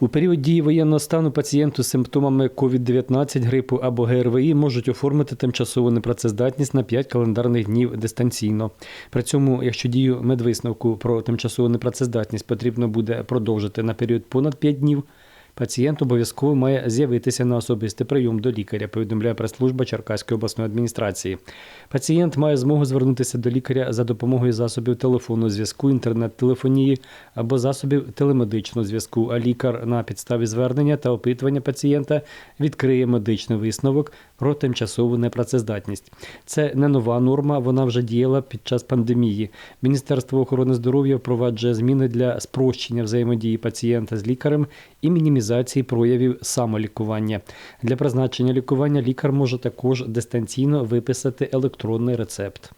У період дії воєнного стану пацієнту з симптомами COVID-19, грипу або ГРВІ можуть оформити тимчасову непрацездатність на 5 календарних днів дистанційно. При цьому, якщо дію медвисновку про тимчасову непрацездатність потрібно буде продовжити на період понад 5 днів, пацієнт обов'язково має з'явитися на особистий прийом до лікаря, повідомляє прес-служба Черкаської обласної адміністрації. Пацієнт має змогу звернутися до лікаря за допомогою засобів телефонного зв'язку, інтернет-телефонії або засобів телемедичного зв'язку. А лікар на підставі звернення та опитування пацієнта відкриє медичний висновок про тимчасову непрацездатність. Це не нова норма, вона вже діяла під час пандемії. Міністерство охорони здоров'я впроваджує зміни для спрощення взаємодії пацієнта з лікарем і мінімізації проявів самолікування. Для призначення лікування лікар може також дистанційно виписати електронний рецепт.